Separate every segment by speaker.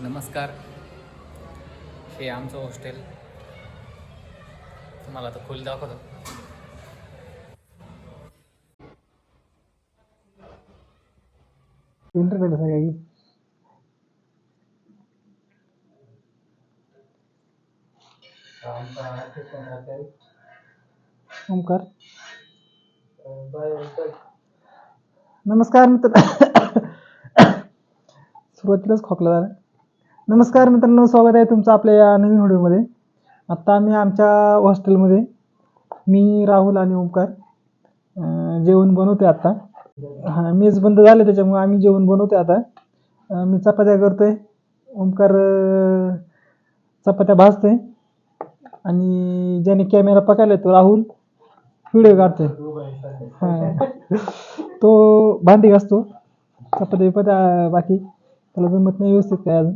Speaker 1: नमस्कार. हे आमचं हॉस्टेल. तुम्हाला आता खोली दाखवतो.
Speaker 2: इंटरनेट आहे का ओमकार. नमस्कार मित्र. सुरुवातीलाच खोकला झाला. नमस्कार मित्रांनो स्वागत आहे तुमचं आपल्या या नवीन व्हिडिओमध्ये. आत्ता आम्ही आमच्या हॉस्टेलमध्ये मी राहुल आणि ओमकार जेवण जेवण बनवते आत्ता हां मेज बंद झाले त्याच्यामुळे आम्ही जेवण बनवते आता. मी चपात्या करतोय ओमकार चपात्या चपात्या आहे आणि ज्याने कॅमेरा पकडला तो राहुल व्हिडिओ काढतोय. हां. तो भांडी घासतो चपात्या बिपात्या बाकी त्याला जमत नाही व्यवस्थित काय अजून.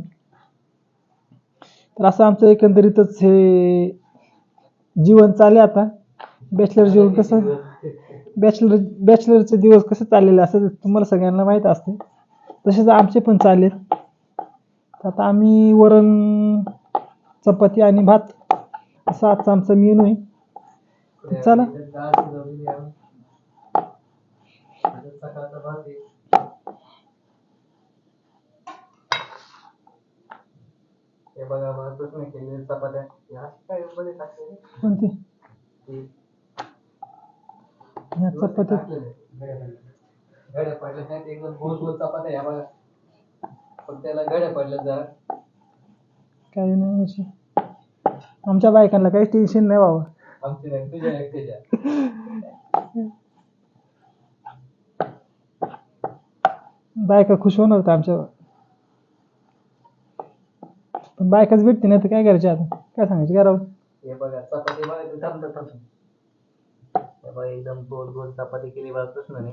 Speaker 2: तर असं आमचं एकंदरीतच हे जीवन चालले आता. बॅचलर जीवन कसं? बॅचलर बॅचलरचे दिवस कसे चाललेले असं तुम्हाला सगळ्यांना माहीत असते. तसेच आमचे पण चाललेत. तर आता आम्ही वरण चपाती आणि भात असा आजचा आमचा मेनू आहे. चला.
Speaker 1: हे बघा भातच नाही केले चपात्या. ह्या काय मध्ये टाकलेले
Speaker 2: कोणते? ह्या चपात्या.
Speaker 1: गड्या पडल्या नाहीत. एकदम गोल गोल चपात्या ह्या बघा. पण त्याला गड्या पडल्या जरा.
Speaker 2: काही नाही अशी. आमच्या बायकांना काही टेन्शन नाही बाबा.
Speaker 1: आमची नाही तुझ्या एकट्याच्या
Speaker 2: बायका खुश होणार होत्या आमच्या पण बायकाच भेटते नाही तर काय करायचे आता? काय सांगायचे करावं
Speaker 1: हे बघा चपाती बघा ते थांबतं थांबतं बघा एकदम गोल गोल चपाती केली बघा नाही.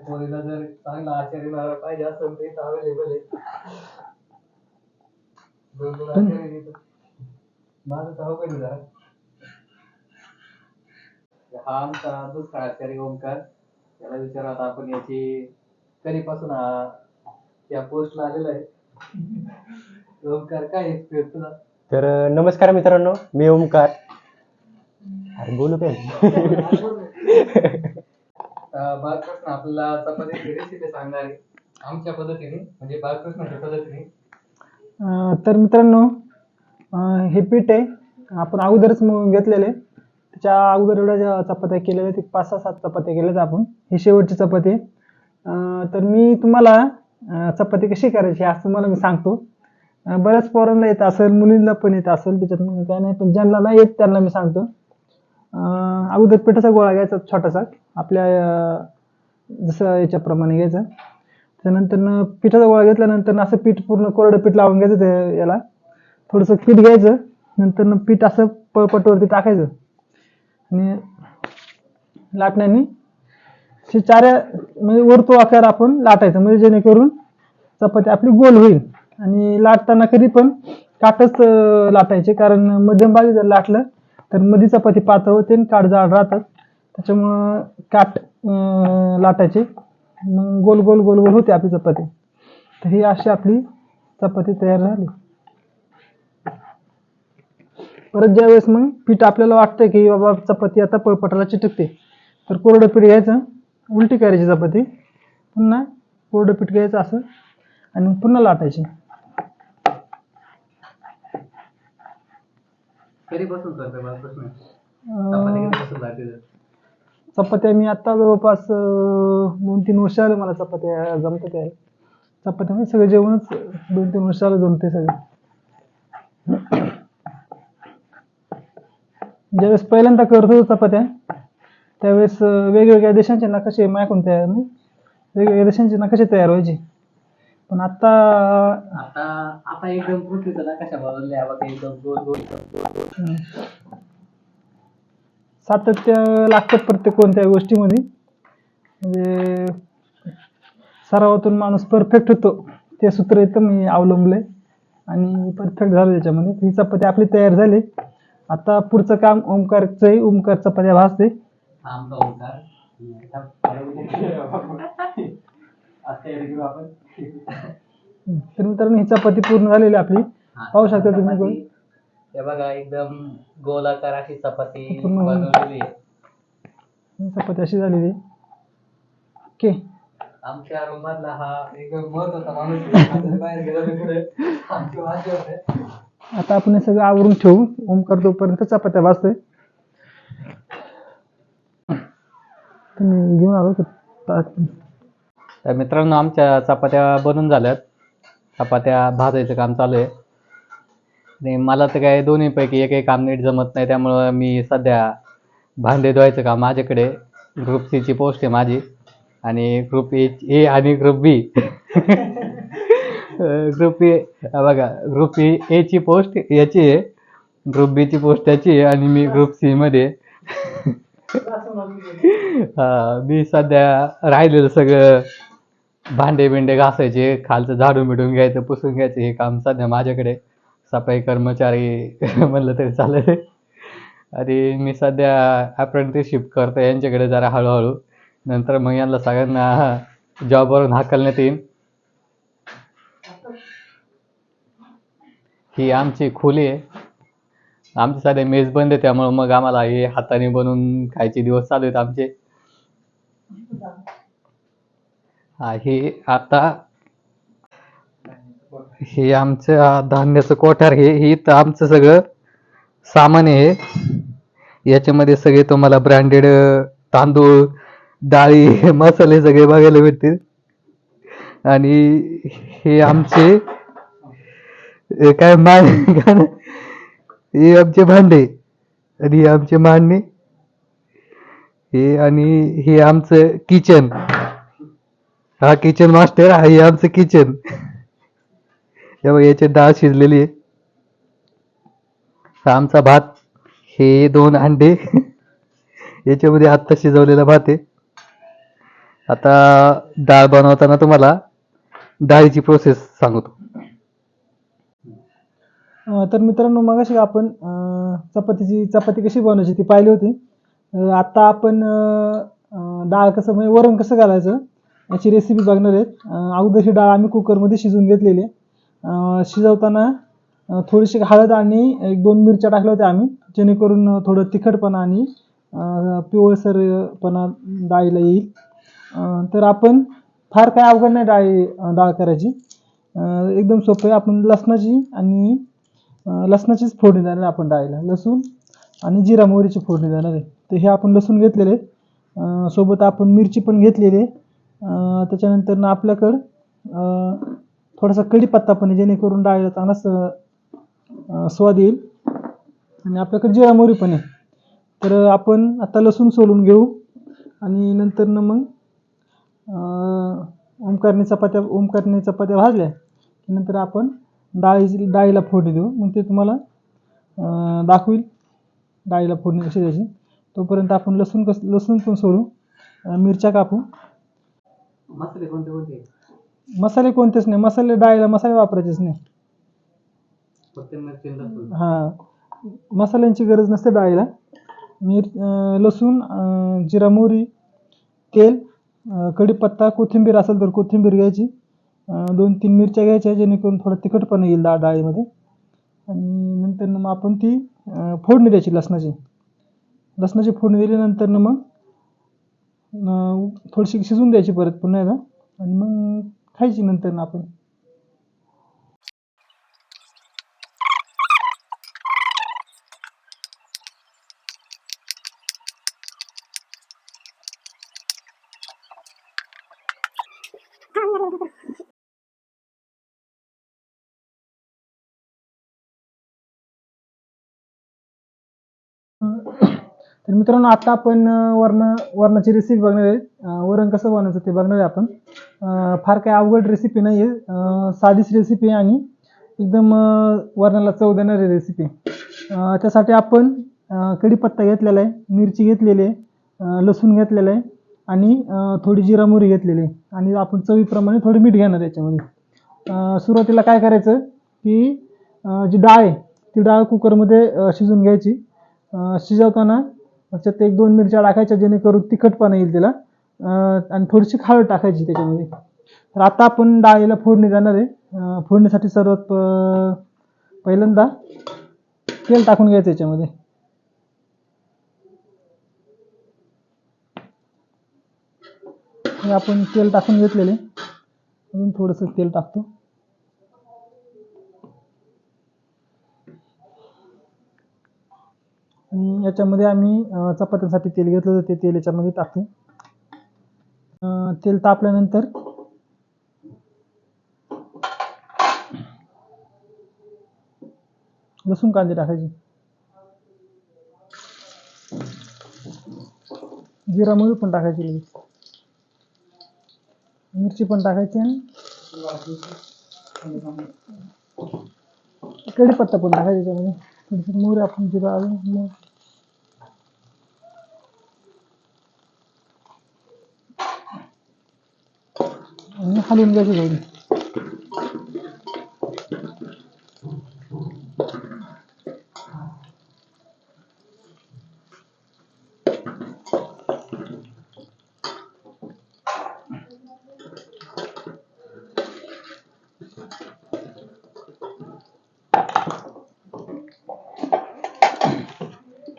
Speaker 1: पोरीला जर चांगला आचार्य मिळाला पाहिजे असेल तर इथं अवेलेबल आहे दोन दोन आचार्य माझं तर अवघड आहे जरा. हा आमचा दुसरा आचार्य ओंकार. त्याला विचारा आता आपण याची कधीपासून हा या पोस्टला आलेला आहे. ओंकार काय एक्सपिरियन्स तुला?
Speaker 3: तर नमस्कार मित्रांनो मी ओमकार अरे बोलू काय?
Speaker 1: अं, बालकृष्ण आपल्याला चपातीची रेसिपी सांगणार आहे. आमच्या पद्धतीने म्हणजे बालकृष्णाच्या पद्धतीने.
Speaker 2: अं, तर मित्रांनो अं, हे पीठ आहे आपण अगोदरच मग घेतलेले त्याच्या अगोदर एवढ्या ज्या चपात्या केलेल्या आहेत, पाच सहा सात चपात्या केल्यात आपण. हे शेवटची चपाती तर मी तुम्हाला चपाती कशी करायची आज तुम्हाला मी सांगतो. बऱ्याच पोरांना येत असेल मुलींना पण येत असेल त्याच्यात काय नाही पण ज्यांना नाही येत त्यांना मी सांगतो. अगोदर पिठाचा गोळा घ्यायचा छोटासा. आपल्या जसं याच्याप्रमाणे घ्यायचा. त्यानंतर पिठाचा गोळा घेतल्यानंतर असं पीठ पूर्ण कोरडं पीठ लावून घ्यायचं ते याला. थोडंसं पीठ घ्यायचं. नंतर पीठ असं पळपटवरती टाकायचं. आणि लाटण्याने अशी चाऱ्या म्हणजे वरतो आकार आपण लाटायचं. म्हणजे जेणेकरून चपाती आपली गोल होईल. आणि लाटताना कधी पण काटच लाटायचे. कारण मध्यम जर लाटलं तर मध्ये चपाती पातळ होते आणि काट जाड राहतात. त्याच्यामुळं काट लाटायचे. मग गोल गोल गोल गोल होते आपली चपाती. तर ही अशी आपली चपाती तयार झाली. परत ज्यावेळेस मग पीठ आपल्याला वाटतं की बाबा चपाती आता पळपटाला चिटकते तर कोरडं पीठ घ्यायचं उलटी करायची चपाती पुन्हा कोरडं पीठ घ्यायचं असं आणि पुन्हा लाटायची. चपात्या मी आता जवळपास दोन तीन वर्ष आले मला चपात्या जमतात आहे चपात्या म्हणजे सगळं जेवणच दोन तीन वर्ष आलं जमते सगळं. ज्यावेळेस पहिल्यांदा करत होतो चपात्या त्यावेळेस वेगवेगळ्या देशांचे नकाशे माझ्याकडून तयार नाही वेगवेगळ्या देशांचे नकाशे तयार व्हायचे. पण आता
Speaker 1: आता आता एकदम पृथ्वीचा नकाशा बदलल्या बघा एकदम गोल गोल.
Speaker 2: सातत्य लागतं प्रत्येक कोणत्या गोष्टीमध्ये. म्हणजे सरावातून माणूस परफेक्ट होतो. ते सूत्र इथं मी अवलंबलंय. आणि परफेक्ट झालं त्याच्यामध्ये. ही चपाती आपली तयार झाली. आता पुढचं काम ओमकारचं आहे ओमकार. चपात्या भाजते
Speaker 1: आमचा ओंकार आपण
Speaker 2: तर मित्रांनो ही चपाती पूर्ण झालेली आपली. पाहू शकता तुम्ही
Speaker 1: चपाती. हे बघा एकदम गोलाकार अशी चपाती
Speaker 2: पूर्ण
Speaker 1: बनवलेली आहे.
Speaker 2: ही चपाती अशी झालेली ओके.
Speaker 1: आमच्या रूम मधला हा एकदम महत्त्वाचा माणूस. आहे. बाहेर गेला तर पुढे आमची होते
Speaker 2: आता आपण हे सगळं आवरून ठेवू. ओमकार तोपर्यंत चपात्या भाजतोय तुम्ही घेऊन आलो
Speaker 1: तर मित्रांनो आमच्या चपात्या बनून झाल्यात. चपात्या भाजायचं काम चालू आहे. आणि मला तर काय दोन्हीपैकी एकही काम नीट जमत नाही. त्यामुळं मी सध्या भांडे धुवायचं काम माझ्याकडे ग्रुप सीची पोस्ट आहे माझी. आणि ग्रुप ए ए आणि ग्रुप बी ग्रुप ए बघा ग्रुप ए एची पोस्ट याची आहे. ग्रुप बीची पोस्ट त्याची आहे आणि मी ग्रुप सी मध्ये. हा, मी सध्या राहिलेलं सगळं भांडे बिंडे घासायचे खालचं झाडून बिडून घ्यायचं पुसून घ्यायचं हे काम सध्या माझ्याकडे सफाई कर्मचारी म्हणलं तरी चालेल. आणि मी सध्या अप्रेंटिसशिप करतो यांच्याकडे जरा हळूहळू. नंतर मग यांना सगळ्यांना जॉबवरून हाकलण्यात येईल ही आमची खोली आहे. आमचे साधे मेज बंद आहे त्यामुळे मग आम्हाला हे हाताने बनवून खायचे दिवस चालू आहेत आमचे. हा हे आता हे आमचं धान्याचं कोठार हे हे तर आमचं सगळं सामान आहे. याच्यामध्ये सगळे तुम्हाला ब्रँडेड तांदूळ डाळी मसाले सगळे बघायला भेटतील. आणि हे आमचे हे काय मान का ना? हे आमचे भांडे आणि हे आमचे मांडणे. हे आणि हे आमचं किचन. हा किचन मास्टर हा हे आमचं किचन. हे बघ डाळ शिजलेली आहे. हा आमचा भात हे दोन अंडे. याच्यामध्ये आत्ता शिजवलेला भात आहे. आता डाळ बनवताना तुम्हाला डाळीची प्रोसेस सांगतो.
Speaker 2: तर मित्रांनो मगाशी आपण चपातीची चपाती कशी बनवायची ती पाहिली होती. आता आपण डाळ कसं म्हणजे वरण कसं घालायचं याची रेसिपी बघणार आहेत. अगोदरची अगोदर ही डाळ आम्ही कुकरमध्ये शिजवून घेतलेली आहे. शिजवताना थोडीशी हळद आणि एक दोन मिरच्या टाकल्या होत्या आम्ही जेणेकरून थोडं तिखटपणा आणि पिवळसरपणा डाळीला येईल. तर आपण फार काय अवघड नाही डाळी डाळ करायची. एकदम सोपं आहे. आपण लसणाची आणि लसणाचीच फोडणी देणार आहे आपण डाळीला. लसूण आणि जिरा मोहरीची फोडणी देणार आहे. तर हे आपण लसूण घेतलेले सोबत आपण मिरची पण घेतलेली आहे. त्याच्यानंतर ना आपल्याकडं थोडासा कढीपत्ता पण आहे जेणेकरून डाळीला चांगला स्वाद येईल. आणि आपल्याकडे जिरा मोहरी पण आहे. तर आपण आता लसूण सोलून घेऊ. आणि नंतर ना मग ओमकारणी चपात्या ओमकारणी चपात्या भाजल्या. की नंतर आपण डाळी डाळीला फोडणी देऊ. मग ते तुम्हाला दाखवील. डाळीला फोडणी कशी द्यायची. तोपर्यंत आपण लसूण कस लसूण पण सोडू. मिरच्या कापू.
Speaker 1: मसाले कोणते कोणते?
Speaker 2: मसाले कोणतेच नाही. मसाले डाळीला मसाले वापरायचेच नाही.
Speaker 1: फक्त मिरची आणि लसूण.
Speaker 2: हां. मसाल्यांची गरज नसते डाळीला. मिर अं, लसूण अं, जिरा मोहरी तेल अं, कढीपत्ता कोथिंबीर असेल तर कोथिंबीर घ्यायची. दोन तीन मिरच्या घ्यायच्या जेणेकरून थोडं तिखटपणा येईल डाळ डाळीमध्ये. आणि नंतर मग आपण ती फोडणी द्यायची लसणाची. लसणाची फोडणी दिल्यानंतर मग थोडीशी शिजून द्यायची परत पुन्हा एकदा. आणि मग खायची नंतर आपण. तर मित्रांनो आता आपण वर्ण वरणाची रेसिपी बघणार आहे. वरण कसं बनवायचं ते बघणार आहे आपण. फार काही अवघड रेसिपी नाही आहे साधीच रेसिपी आणि एकदम वरणाला चव देणारी रेसिपी त्यासाठी आपण कढीपत्ता घेतलेला आहे मिरची घेतलेली आहे लसूण घेतलेलं आहे आणि थोडी जिरा मोहरी घेतलेली आहे. आणि आपण चवीप्रमाणे थोडी मीठ घेणार याच्यामध्ये. सुरुवातीला काय करायचं की जी डाळ आहे ती डाळ कुकरमध्ये शिजून घ्यायची. शिजवताना त्याच्यात एक दोन मिरच्या टाकायच्या जेणेकरून तिखटपणा येईल तिला. आणि थोडीशी हळद टाकायची त्याच्यामध्ये. तर आता आपण डाळीला फोडणी देणार आहे. फोडणीसाठी सर्वात प- पहिल्यांदा तेल टाकून घ्यायचं याच्यामध्ये. हे आपण तेल टाकून घेतलेले अजून थोडंसं तेल टाकतो. आणि याच्यामध्ये आम्ही चपात्यांसाठी तेल घेतलं ते तेल याच्यामध्ये टाकतो. तेल तापल्यानंतर लसूण कांदे टाकायचे. जिरा मोहरी पण टाकायची लगेच. मिरची पण टाकायची आणि कढीपत्ता पण टाकायचा त्याच्यामध्ये. मोहरी आपण जिरा अजून मग आणि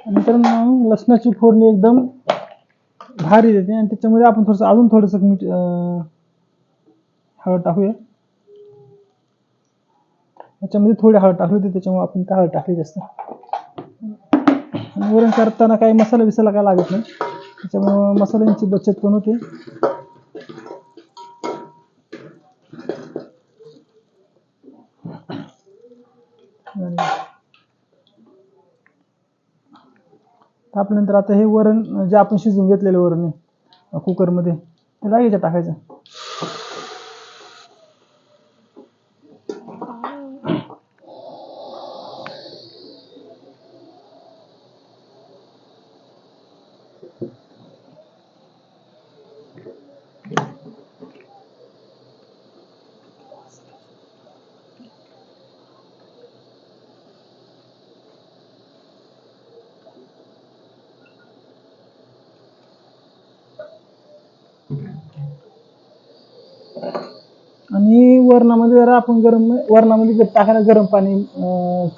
Speaker 2: नंतर मग लसणाची फोडणी एकदम भारी देते आणि त्याच्यामध्ये आपण थोडंसं अजून थोडंसं मीठ अं, हळद टाकूया. त्याच्यामध्ये थोडी हळद टाकली होती त्याच्यामुळे आपण त्या हळद टाकली जास्त? आणि वरण करताना काही मसाला बिसाला काय लागत नाही. त्याच्यामुळे मसाल्यांची बचत पण होते. तापल्यानंतर आता हे वरण जे आपण शिजवून घेतलेलं वरण आहे कुकरमध्ये ते लागायचं टाकायचं. आणि वरणामध्ये जरा आपण गरम वरणामध्ये जर टाकायला गरम पाणी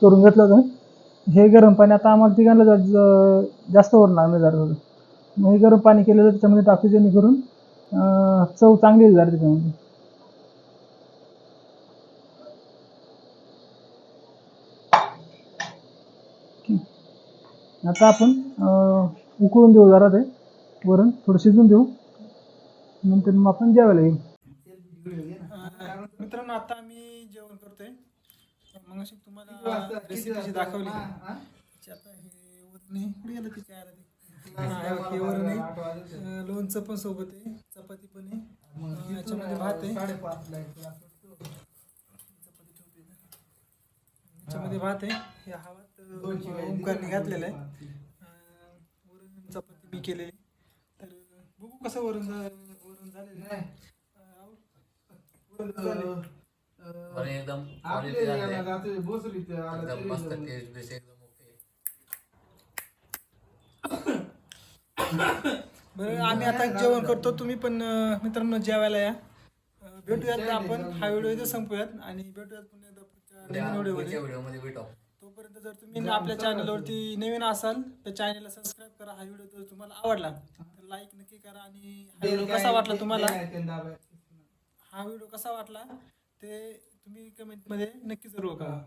Speaker 2: करून घेतलं होतं हे गरम पाणी आता आम्हाला तिघांना जा- जास्त वरण लागलं जरा मग हे गरम पाणी केलेलं त्याच्यामध्ये टाकतो जेणेकरून चव चांगली येईल जरा त्याच्यामध्ये. ठीक. आता आपण उकळून देऊ जरा ते वरण थोडं शिजून देऊ. नंतर मग आपण जेवायला येईल मित्रांनो आता आम्ही जेवण करतोय. मग तुम्हाला रेसिपी जी दाखवली आता हे वरण आहे कुठे गेलं ते काय अं, लोणचं पण सोबत आहे चपाती पण आहे. याच्यामध्ये भात आहे. याच्यामध्ये भात आहे. हे हवात अं, ओंकारने घातलेलं आहे. अं, वरण चपाती मी केलेली. तर बघू कसं वरण झा- वरण झालेलं आहे. वरण झालंय.
Speaker 4: और एकदम क्वालिटी एकदम मस्त टेस्ट बेस एकदम ओके
Speaker 2: बरं आम्ही आता जेवण करतो. तुम्ही पण अं, मित्रांनो जेवायला या. अं, भेटूयात आपण? हा व्हिडिओ इथे संपूयात आणि भेटूयात पुन्हा एकदा पुढच्या नवीन व्हिडिओमध्ये.
Speaker 4: व्हिडिओमध्ये भेटू.
Speaker 2: तोपर्यंत जर तुम्ही आपल्या चॅनलवरती नवीन असाल तर चॅनलला सबस्क्राईब करा. हा व्हिडिओ जर तुम्हाला आवडला तर लाईक नक्की करा आणि हा व्हिडिओ कसा वाटला तुम्हाला? हा व्हिडिओ कसा वाटला ते तुम्ही कमेंटमध्ये नक्की जरूर करा